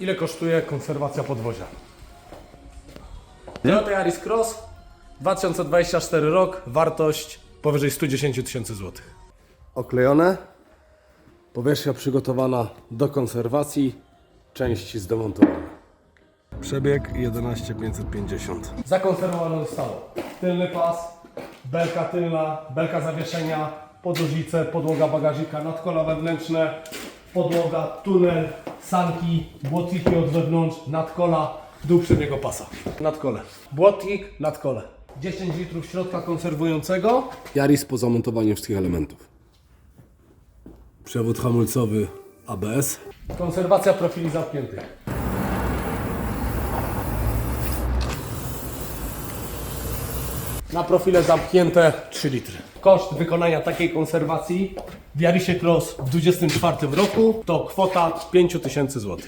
Ile kosztuje konserwacja podwozia? Toyota Yaris Cross, 2024 rok, wartość powyżej 110 tysięcy złotych. Oklejone, powierzchnia przygotowana do konserwacji, części zdemontowane. Przebieg 11550. Zakonserwowane zostało tylny pas, belka tylna, belka zawieszenia, podłożice, podłoga bagażnika, nadkola wewnętrzne, podłoga, tunel, sanki, błotniki od wewnątrz, nadkola, dół przedniego pasa. Nadkole. Błotnik, nadkole. 10 litrów środka konserwującego. Jaris po zamontowaniu wszystkich elementów. Przewód hamulcowy ABS. Konserwacja profili zamkniętych. Na profile zamknięte 3 litry. Koszt wykonania takiej konserwacji w Jarisie Cross w 2024 roku to kwota 5000 zł.